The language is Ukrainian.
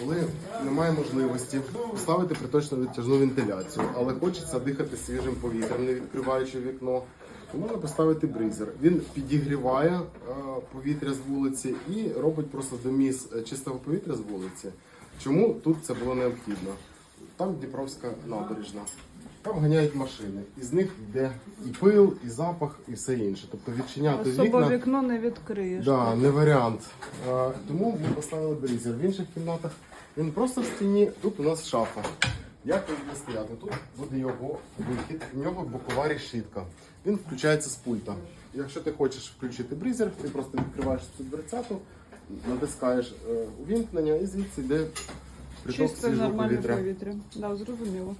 коли немає можливості поставити приточну відтяжну вентиляцію, але хочеться дихати свіжим повітрям, не відкриваючи вікно, то можна поставити бризер. Він підігріває е, повітря з вулиці і робить просто доміс е, чистого повітря з вулиці. Чому тут це було необхідно? Там Дніпровська набережна. Там ганяють машини, і з них йде і пил, і запах, і все інше. Тобто відчиняти Особо вікна. вікно не відкриєш. Да, не варіант. Е, тому ми поставили брізер. В інших кімнатах він просто в стіні. Тут у нас шафа. Як він буде стояти? Тут буде його вихід, в нього бокова решітка. Він включається з пульта. Якщо ти хочеш включити брізер, ти просто відкриваєш цю дверцяту, натискаєш е, увімкнення і звідси йде приток Чисте свіжого нормальне повітря. повітря. Да, зрозуміло.